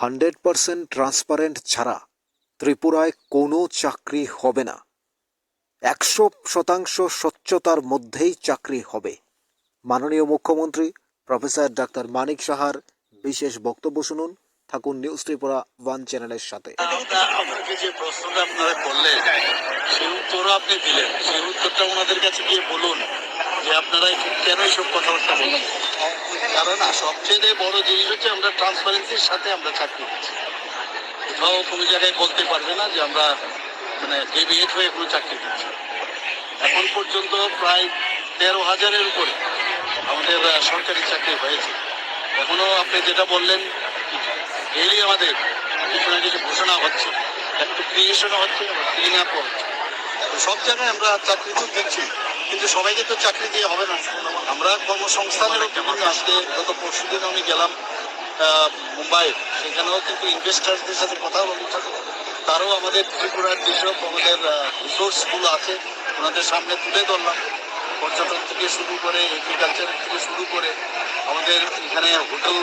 Hundred percent transparent ছাড়া ত্রিপুরায় কোনো চাকরি হবে না। একশো শতাংশ স্বচ্ছতার মধ্যেই চাকরি হবে। মাননীয় মুখ্যমন্ত্রী প্রফেসর ডাক্তার মানিক সাহার বিশেষ বক্তব্য শুনুন। থাকুন নিউজ ত্রিপুরা ওয়ান চ্যানেলের সাথে। আপনাকে যে প্রশ্নটা আপনারা উত্তরও আপনি দিলেন। উত্তরটা ওনাদের কাছে গিয়ে বলুন। যে আপনারা কেন এইসব কথাবার্তা বলুন কারণ সবচেয়ে বড় জিনিস হচ্ছে আমরা ট্রান্সপারেন্সির সাথে আমরা চাকরি দিচ্ছি কোথাও কোনো জায়গায় বলতে পারবে না যে আমরা মানে ডেভিয়েট হয়ে কোনো চাকরি দিচ্ছি এখন পর্যন্ত প্রায় তেরো হাজারের উপরে আমাদের সরকারি চাকরি হয়েছে। এখনও আপনি যেটা বললেন ডেইলি আমাদের কিছু না কিছু ঘোষণা হচ্ছে। একটু ক্রিয়েশনও হচ্ছে ক্লিন আপ হচ্ছে। সব জায়গায় আমরা চাকরি তো দিচ্ছি। কিন্তু সবাইকে তো চাকরি দিয়ে হবে না। আমরা কর্মসংস্থানেরও বিভিন্ন আজকে গত পরশু দিন আমি গেলাম মুম্বাই। সেখানেও কিন্তু ইনভেস্টারদের সাথে কথা বলতে তারও আমাদের ত্রিপুরার যেসব আমাদের রিসোর্সগুলো আছে, ওনাদের সামনে তুলে ধরলাম। পর্যটন থেকে শুরু করে এগ্রিকালচার থেকে শুরু করে আমাদের এখানে হোটেল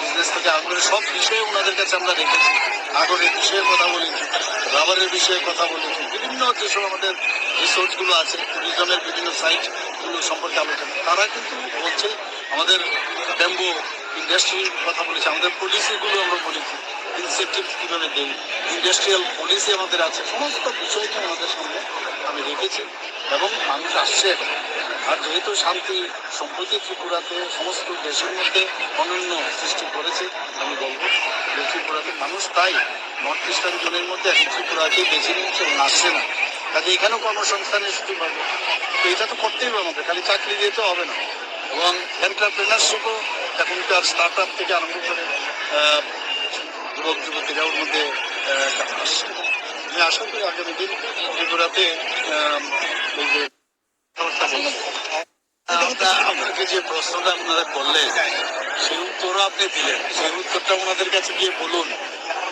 বিজনেস থেকে করে সব বিষয়ে ওনাদের কাছে আমরা রেখেছি আগরের বিষয়ে কথা বলেছি রাবারের বিষয়ে কথা বলেছি বিভিন্ন যেসব আমাদের রিসোর্সগুলো আছে ট্যুরিজমের বিভিন্ন সাইটগুলো সম্পর্কে আলোচনা। তারা কিন্তু বলছে, আমাদের ব্যাম্বো ইন্ডাস্ট্রির কথা বলেছি, আমাদের পলিসিগুলো আমরা বলেছি ইনসেন্টিভ কীভাবে দেই। ইন্ডাস্ট্রিয়াল পলিসি আমাদের আছে, সমস্ত বিষয়টা আমাদের সামনে আমি রেখেছি। এবং মানুষ আসছে আর যেহেতু শান্তি, সম্প্রতি ত্রিপুরাতে সমস্ত দেশের মধ্যে অনন্য সৃষ্টি করেছে, আমি বলব, যে ত্রিপুরাতে মানুষ তাই নর্থ ইস্টার্ন জোনের মধ্যে এখন ত্রিপুরাকে বেছে নিয়েছে এবং আসছে না। কাজে এখানেও কর্মসংস্থানের সুযোগ হবে তো এটা তো করতেই হবে আমাকে, খালি চাকরি দিয়ে তো হবে না। এবং এন্টারপ্রেনারশিপও এখনকার স্টার্ট আপ থেকে আরম্ভ করে যুবক যুবতীরা ওর মধ্যে আসছে আমি আশা করি আগামী দিন ত্রিপুরাতে আপনাকে যে প্রশ্নটা আপনারা করলেন, সেই উত্তরও আপনি দিলেন। সেই উত্তরটা ওনাদের কাছে গিয়ে বলুন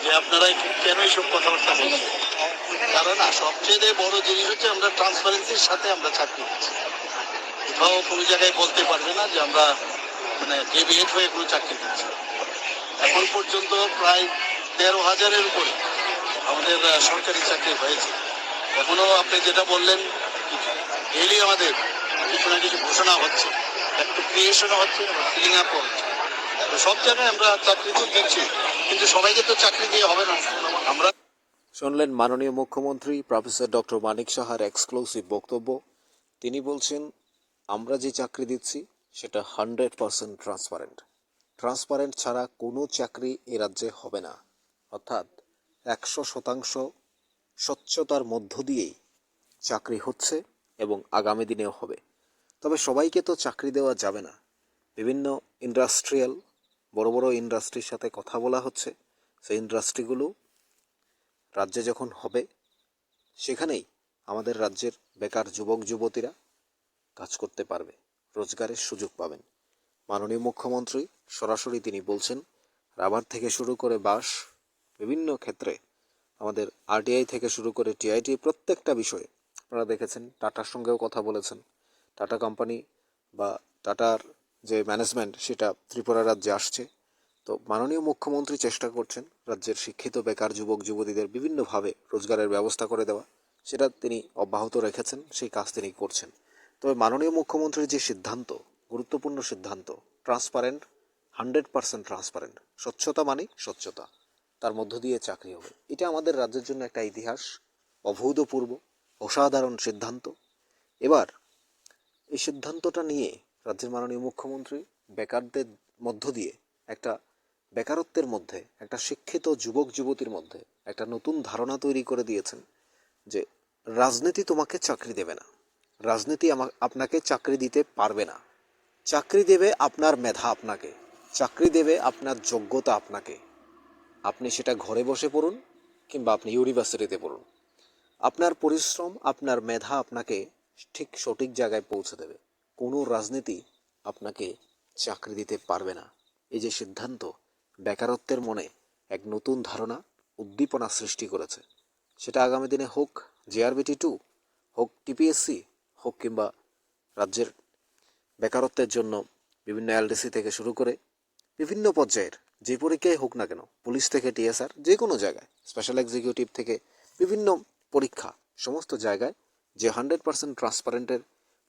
যে আপনারা কেন এইসব কথাবার্তা বলুন কারণ সবচেয়ে বড় জিনিস হচ্ছে আমরা ট্রান্সপারেন্সির সাথে আমরা চাকরি দিচ্ছি কোথাও কোনো জায়গায় বলতে পারবে না যে আমরা মানে ডেভিয়েট হয়ে কোনো চাকরি দিচ্ছি এখন পর্যন্ত প্রায় তেরো হাজারের উপরে আমাদের সরকারি চাকরি হয়েছে। এখনও আপনি যেটা বললেন ডেইলি আমাদের কিছু না কিছু ঘোষণা হচ্ছে। একটু ক্রিয়েশনও হচ্ছে ক্লিন আপ হচ্ছে। সব জায়গায় আমরা চাকরি তো দিচ্ছি, কিন্তু সবাইকে তো চাকরি দিয়ে হবে না। আমরা শুনলেন মাননীয় মুখ্যমন্ত্রী প্রফেসর ডক্টর মানিক সাহার এক্সক্লুসিভ বক্তব্য। তিনি বলছেন, আমরা যে চাকরি দিচ্ছি, সেটা হান্ড্রেড পার্সেন্ট ট্রান্সপারেন্ট ট্রান্সপারেন্ট ছাড়া কোনো চাকরি এ রাজ্যে হবে না। অর্থাৎ একশো শতাংশ স্বচ্ছতার মধ্য দিয়েই চাকরি হচ্ছে এবং আগামী দিনেও হবে। তবে সবাইকে তো চাকরি দেওয়া যাবে না। বিভিন্ন ইন্ডাস্ট্রিয়াল, বড় বড় ইন্ডাস্ট্রির সাথে কথা বলা হচ্ছে। সেই ইন্ডাস্ট্রিগুলো রাজ্যে যখন হবে, সেখানেই আমাদের রাজ্যের বেকার যুবক, যুবতীরা কাজ করতে পারবে, রোজগারের সুযোগ পাবেন। মাননীয় মুখ্যমন্ত্রী সরাসরি তিনি বলছেন, রাবার থেকে শুরু করে বাস বিভিন্ন ক্ষেত্রে আমাদের আরটিআই থেকে শুরু করে টিআইটি প্রত্যেকটা বিষয়ে আপনারা দেখেছেন টাটার সঙ্গেও কথা বলেছেন। টাটা কোম্পানি বা টাটার যে ম্যানেজমেন্ট সেটা ত্রিপুরা রাজ্যে আসছে। তো মাননীয় মুখ্যমন্ত্রী চেষ্টা করছেন রাজ্যের শিক্ষিত বেকার যুবক যুবতীদের বিভিন্নভাবে রোজগারের ব্যবস্থা করে দেওয়া। সেটা তিনি অব্যাহত রেখেছেন, সেই কাজ তিনি করছেন। তবে মাননীয় মুখ্যমন্ত্রীর যে সিদ্ধান্ত, গুরুত্বপূর্ণ সিদ্ধান্ত ট্রান্সপারেন্ট হান্ড্রেড পার্সেন্ট ট্রান্সপারেন্ট স্বচ্ছতা মানে স্বচ্ছতা। তার মধ্য দিয়ে চাকরি হবে। এটা আমাদের রাজ্যের জন্য একটা ইতিহাস, অভূতপূর্ব, অসাধারণ সিদ্ধান্ত। এবার, এই সিদ্ধান্তটা নিয়ে রাজ্যের মাননীয় মুখ্যমন্ত্রী বেকারদের মধ্য দিয়ে একটা বেকারত্বের মধ্যে, একটা শিক্ষিত যুবক যুবতীর মধ্যে একটা নতুন ধারণা তৈরি করে দিয়েছেন যে রাজনীতি তোমাকে চাকরি দেবে না। রাজনীতি আমা- আপনাকে চাকরি দিতে পারবে না। চাকরি দেবে আপনার মেধা আপনাকে, চাকরি দেবে আপনার যোগ্যতা আপনাকে। আপনি সেটা ঘরে বসে পড়ুন কিংবা আপনি ইউনিভার্সিটিতে পড়ুন। আপনার পরিশ্রম, আপনার মেধা আপনাকে ঠিক সঠিক জায়গায় পৌঁছে দেবে। কোনো রাজনীতি আপনাকে চাকরি দিতে পারবে না। এই যে সিদ্ধান্ত, বেকারত্বের মনে এক নতুন ধারণা, উদ্দীপনা সৃষ্টি করেছে। সেটা আগামী দিনে হোক জেআরবিটি টু হোক টিপিএসসি হোক কিংবা রাজ্যের বেকারত্বের জন্য বিভিন্ন এলডিসি থেকে শুরু করে বিভিন্ন পর্যায়ের যে পরীক্ষায় হোক না কেন, পুলিশ থেকে, টিএসআর যে কোনো জায়গায় স্পেশাল এক্সিকিউটিভ থেকে বিভিন্ন পরীক্ষা, সমস্ত জায়গায় যে হান্ড্রেড পার্সেন্ট ট্রান্সপারেন্টের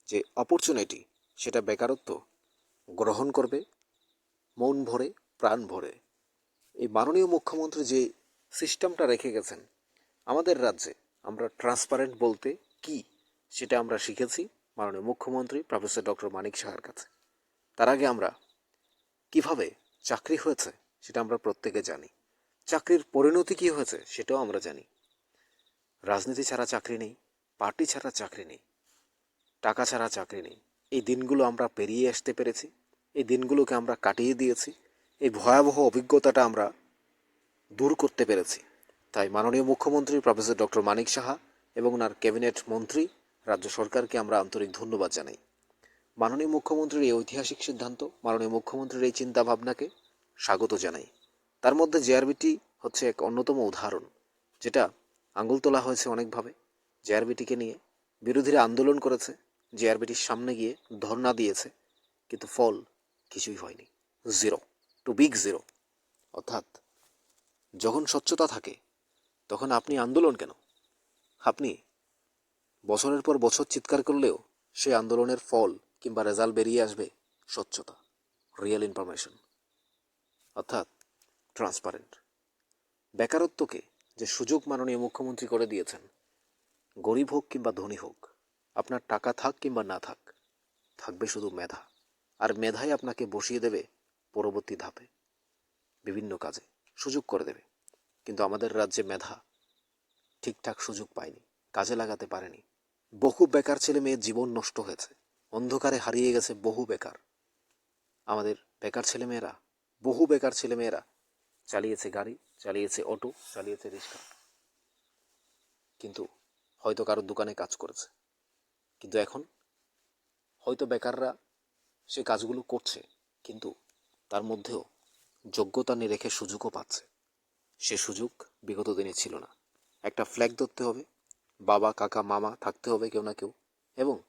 যে অপরচুনিটি সেটা বেকারত্ব গ্রহণ করবে, মন ভরে, প্রাণ ভরে। এই মাননীয় মুখ্যমন্ত্রী যে সিস্টেমটা রেখে গেছেন, আমাদের রাজ্যে আমরা ট্রান্সপারেন্ট বলতে কি, সেটা আমরা শিখেছি মাননীয় মুখ্যমন্ত্রী প্রফেসর ডক্টর মানিক সাহার কাছে। তার আগে আমরা কীভাবে চাকরি হয়েছে সেটা আমরা প্রত্যেকে জানি। চাকরির পরিণতি কি হয়েছে সেটাও আমরা জানি। রাজনীতি ছাড়া চাকরি নেই, পার্টি ছাড়া চাকরি নেই, টাকা ছাড়া চাকরি নেই। এই দিনগুলো আমরা পেরিয়ে আসতে পেরেছি, এই দিনগুলোকে আমরা কাটিয়ে দিয়েছি, এই ভয়াবহ অভিজ্ঞতাটা আমরা দূর করতে পেরেছি। তাই মাননীয় মুখ্যমন্ত্রী প্রফেসর ডক্টর মানিক সাহা এবং ওনার ক্যাবিনেট মন্ত্রী, রাজ্য সরকারকে আমরা আন্তরিক ধন্যবাদ জানাই। মাননীয় মুখ্যমন্ত্রীর এই ঐতিহাসিক সিদ্ধান্ত, মাননীয় মুখ্যমন্ত্রীর এই চিন্তা ভাবনাকে স্বাগত জানাই। তার মধ্যে জেআরবিটি হচ্ছে এক অন্যতম উদাহরণ, যেটা আঙুল তোলা হয়েছে অনেকভাবে। জেআরবিটিকে নিয়ে বিরোধীরা আন্দোলন করেছে জেআরবিটির সামনে গিয়ে ধর্ণা দিয়েছে, কিন্তু ফল কিছুই হয়নি। Zero, to big zero. অর্থাৎ যখন স্বচ্ছতা থাকে, তখন আপনি আন্দোলন কেন? আপনি বছরের পর বছর চিৎকার করলেও সেই আন্দোলনের ফল কিংবা রেজাল্ট বেরিয়ে আসবে স্বচ্ছতা, রিয়েল ইনফরমেশন। অর্থাৎ ট্রান্সপারেন্ট বেকারত্বকে যে সুযোগ মাননীয় মুখ্যমন্ত্রী করে দিয়েছেন, গরিব হোক কিংবা ধনী হোক, আপনার টাকা থাক কিংবা না থাক, থাকবে শুধু মেধা, আর মেধাই আপনাকে বসিয়ে দেবে পরবর্তী ধাপে, বিভিন্ন কাজে সুযোগ করে দেবে। কিন্তু আমাদের রাজ্যে মেধা ঠিকঠাক সুযোগ পায়নি, কাজে লাগাতে পারেনি। বহু বেকার ছেলে মেয়ের জীবন নষ্ট হয়েছে, অন্ধকারে হারিয়ে গেছে বহু বেকার। আমাদের বেকার ছেলেমেয়েরা বহু বেকার ছেলেমেয়েরা। চালিয়েছে গাড়ি, চালিয়েছে অটো, চালিয়েছে রিক্সা। কিন্তু হয়তো কারোর দোকানে কাজ করেছে। কিন্তু এখন হয়তো বেকাররা সে কাজগুলো করছে, কিন্তু তার মধ্যেও যোগ্যতা নিয়ে রেখে সুযোগও পাচ্ছে। সে সুযোগ বিগত দিনে ছিল না। একটা ফ্ল্যাগ ধরতে হবে, বাবা, কাকা, মামা থাকতে হবে কেউ না কেউ, এবং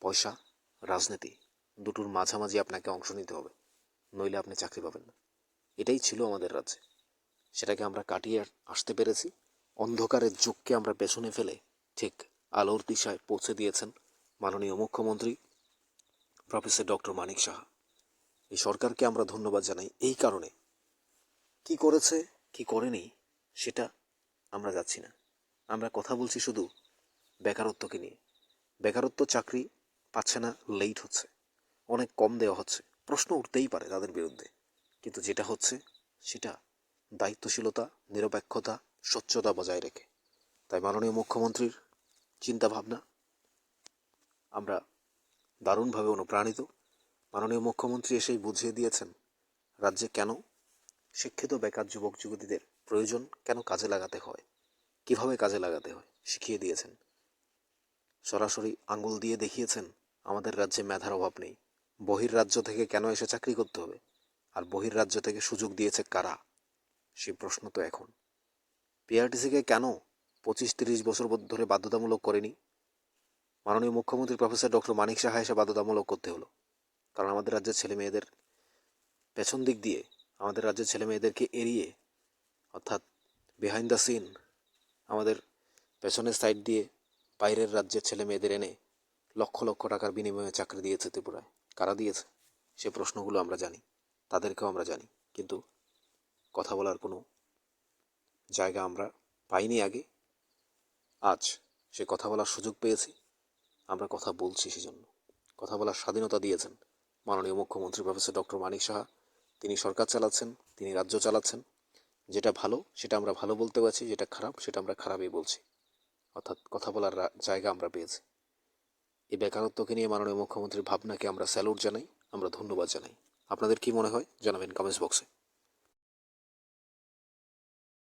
পয়সা, রাজনীতি, দুটোর মাঝামাঝি আপনাকে অংশ নিতে হবে। নইলে আপনি চাকরি পাবেন না। এটাই ছিল আমাদের রাজ্যে। সেটাকে আমরা কাটিয়ে আসতে পেরেছি। অন্ধকারের যুগকে আমরা পেছনে ফেলে ঠিক আলোর দিশায় পৌঁছে দিয়েছেন মাননীয় মুখ্যমন্ত্রী প্রফেসর ডক্টর মানিক সাহা। এই সরকারকে আমরা ধন্যবাদ জানাই এই কারণে। কি করেছে, কি করেনি, সেটা আমরা যাচ্ছি না। আমরা কথা বলছি শুধু বেকারত্বকে নিয়ে। বেকারত্ব চাকরি পাচ্ছে না লেট হচ্ছে। অনেক কম দেওয়া হচ্ছে। প্রশ্ন উঠতেই পারে তাদের বিরুদ্ধে। কিন্তু যেটা হচ্ছে, সেটা দায়িত্বশীলতা, নিরপেক্ষতা, স্বচ্ছতা বজায় রেখে। তাই মাননীয় মুখ্যমন্ত্রীর চিন্তা ভাবনা আমরা দারুণভাবে অনুপ্রাণিত। মাননীয় মুখ্যমন্ত্রী এসেই বুঝিয়ে দিয়েছেন, রাজ্যে কেন শিক্ষিত বেকার যুবক যুবতীদের প্রয়োজন কেন কাজে লাগাতে হয়? কীভাবে কাজে লাগাতে হয়? শিখিয়ে দিয়েছেন। সরাসরি আঙুল দিয়ে দেখিয়েছেন, আমাদের রাজ্যে মেধার অভাব নেই। বহির রাজ্য থেকে কেন এসে চাকরি করতে হবে? আর বহির রাজ্য থেকে সুযোগ দিয়েছে কারা? সে প্রশ্ন তো এখন। পিআরটিসিকে কেন পঁচিশ তিরিশ বছর ধরে বাধ্যতামূলক করেনি? মাননীয় মুখ্যমন্ত্রী প্রফেসর ডক্টর মানিক সাহা এসে বাধ্যতামূলক করতে হলো। কারণ আমাদের রাজ্যের ছেলে মেয়েদের পেছন দিক দিয়ে, আমাদের রাজ্যের ছেলে মেয়েদেরকে এড়িয়ে, অর্থাৎ বিহাইন্ড দ্য সিন আমাদের পেছনের সাইড দিয়ে বাইরের রাজ্যের ছেলে মেয়েদের এনে লক্ষ লক্ষ টাকার বিনিময়ে চাকরি দিয়েছে ত্রিপুরায়। কারা দিয়েছে? সে প্রশ্নগুলো আমরা জানি, তাদেরকেও আমরা জানি, কিন্তু কথা বলার কোনো জায়গা আমরা পাইনি আগে। আজ সে কথা বলার সুযোগ পেয়েছি, আমরা কথা বলছি সেজন্য। কথা বলার স্বাধীনতা দিয়েছেন মাননীয় মুখ্যমন্ত্রী প্রফেসর ডক্টর মানিক সাহা। তিনি সরকার চালাচ্ছেন, তিনি রাজ্য চালাচ্ছেন। যেটা ভালো, সেটা আমরা ভালো বলতে পারছি, যেটা খারাপ, সেটা আমরা খারাপই বলছি। অর্থাৎ কথা বলার জায়গা আমরা পেয়েছি। এই বেকারত্বকে নিয়ে মাননীয় মুখ্যমন্ত্রীর ভাবনাকে আমরা স্যালুট জানাই, আমরা ধন্যবাদ জানাই। আপনাদের কি মনে হয়? জানাবেন কমেন্টস বক্সে।